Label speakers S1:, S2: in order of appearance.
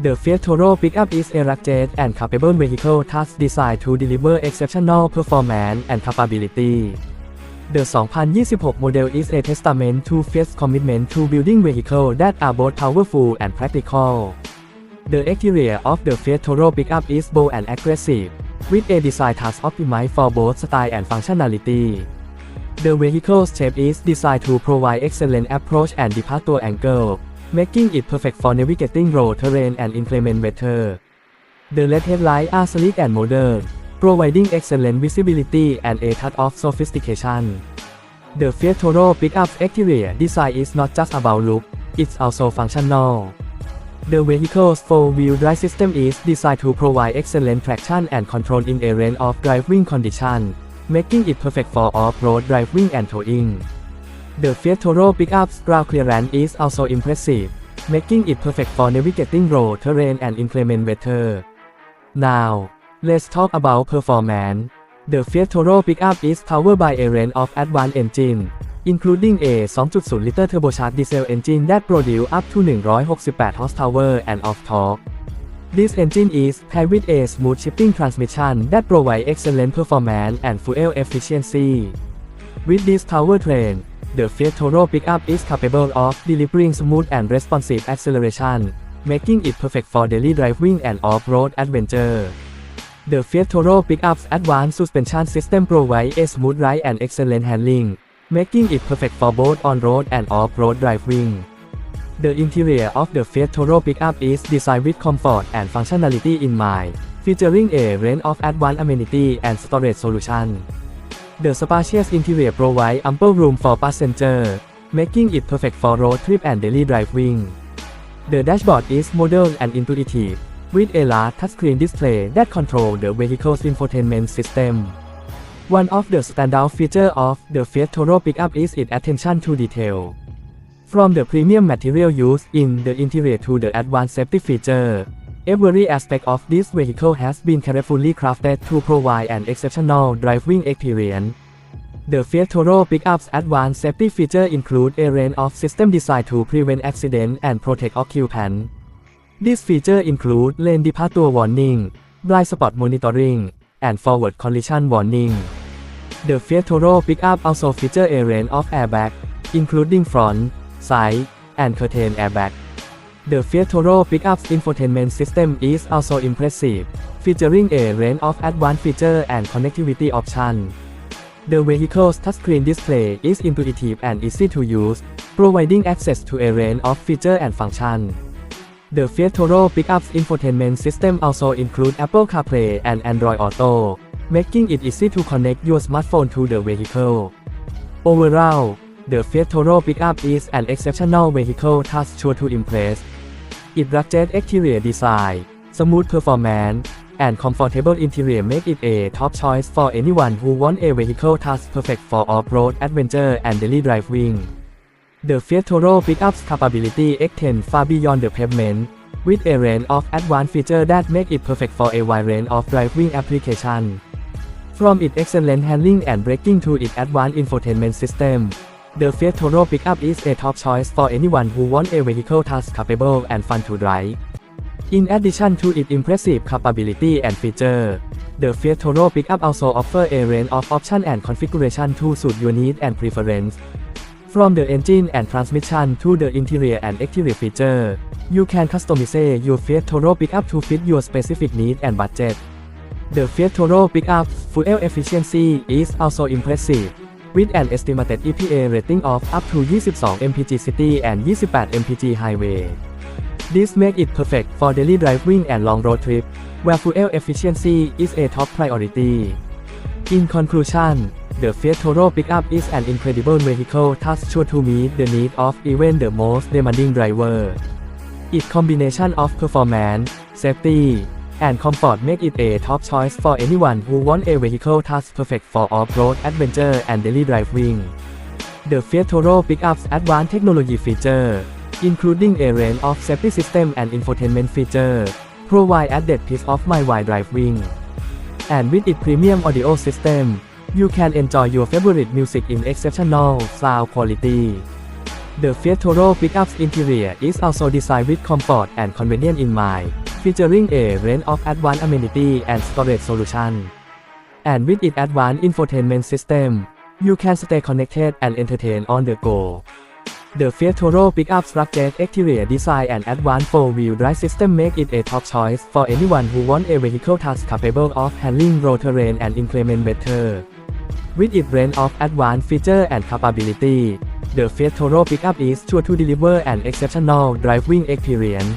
S1: The Fiat Toro pickup is rugged and capable vehicle thus designed to deliver exceptional performance and capability. The 2026 model is a testament to Fiat's commitment to building vehicles that are both powerful and practical. The exterior of the Fiat Toro pickup is bold and aggressive, with a design thus optimized for both style and functionality. The vehicle's shape is designed to provide excellent approach and departure angle, making it perfect for navigating road terrain and inclement weather. The LED headlights are sleek and modern, providing excellent visibility and a touch of sophistication. The Fiat Toro pickup exterior design is not just about look, it's also functional. The vehicle's four-wheel drive system is designed to provide excellent traction and control in a range of driving conditions, making it perfect for off-road driving and towing. The Fiat Toro pickup's ground clearance is also impressive, making it perfect for navigating road terrain and inclement weather. Now, let's talk about performance. The Fiat Toro pickup is powered by a range of advanced engines, including a 2.0-liter turbocharged diesel engine that produces up to 168 horsepower and of torque. This engine is paired with a smooth shifting transmission that provides excellent performance and fuel efficiency. With this powertrain, the Fiat Toro pickup is capable of delivering smooth and responsive acceleration, making it perfect for daily driving and off-road adventure. The Fiat Toro pickup's advanced suspension system provides a smooth ride and excellent handling, making it perfect for both on-road and off-road driving. The interior of the Fiat Toro pickup is designed with comfort and functionality in mind, featuring a range of advanced amenities and storage solutions. The spacious interior provides ample room for passengers, making it perfect for road trip and daily driving. The dashboard is modern and intuitive, with a large touchscreen display that controls the vehicle's infotainment system. One of the standout features of the Fiat Toro pickup is its attention to detail. From the premium material used in the interior to the advanced safety feature, every aspect of this vehicle has been carefully crafted to provide an exceptional driving experience. The Fiat Toro pickup's advanced safety features include a range of systems designed to prevent accidents and protect occupants. These features include lane departure warning, blind spot monitoring, and forward collision warning. The Fiat Toro pickup also features a range of airbags, including front, side, and curtain airbag. The Fiat Toro pickup's infotainment system is also impressive, featuring a range of advanced features and connectivity options. The vehicle's touchscreen display is intuitive and easy to use, providing access to a range of features and functions. The Fiat Toro pickup's infotainment system also includes Apple CarPlay and Android Auto, making it easy to connect your smartphone to the vehicle. Overall, the Fiat Toro pickup is an exceptional vehicle thus sure to impress. Its rugged exterior design, smooth performance, and comfortable interior make it a top choice for anyone who wants a vehicle that's perfect for off-road adventure and daily driving. The Fiat Toro pickup's capability extends far beyond the pavement, with a range of advanced features that make it perfect for a wide range of driving applications. From its excellent handling and braking to its advanced infotainment system, the Fiat Toro pickup is a top choice for anyone who wants a vehicle that's capable and fun to drive. In addition to its impressive capability and feature, the Fiat Toro pickup also offers a range of options and configuration to suit your needs and preference. From the engine and transmission to the interior and exterior feature, you can customize your Fiat Toro pickup to fit your specific needs and budget. The Fiat Toro pickup's fuel efficiency is also impressive, with an estimated EPA rating of up to 22 mpg city and 28 mpg highway. This makes it perfect for daily driving and long road trip, where fuel efficiency is a top priority. In conclusion, the Fiat Toro pickup is an incredible vehicle that's sure to meet the needs of even the most demanding driver. Its combination of performance, safety, and comfort make it a top choice for anyone who wants a vehicle that's perfect for off-road adventure and daily driving. The Fiat Toro pickup's advanced technology feature, including a range of safety system and infotainment feature, provide added peace of mind while driving. And with its premium audio system, you can enjoy your favorite music in exceptional sound quality. The Fiat Toro Pickup's interior is also designed with comfort and convenience in mind, featuring a range of advanced amenity and storage solution. And with its advanced infotainment system, you can stay connected and entertain on the go. The Fiat Toro Pickup's rugged exterior design and advanced four-wheel drive system make it a top choice for anyone who wants a vehicle that's capable of handling road terrain and inclement weather. With its range of advanced feature and capability, the Fiat Toro Pickup is sure to deliver an exceptional driving experience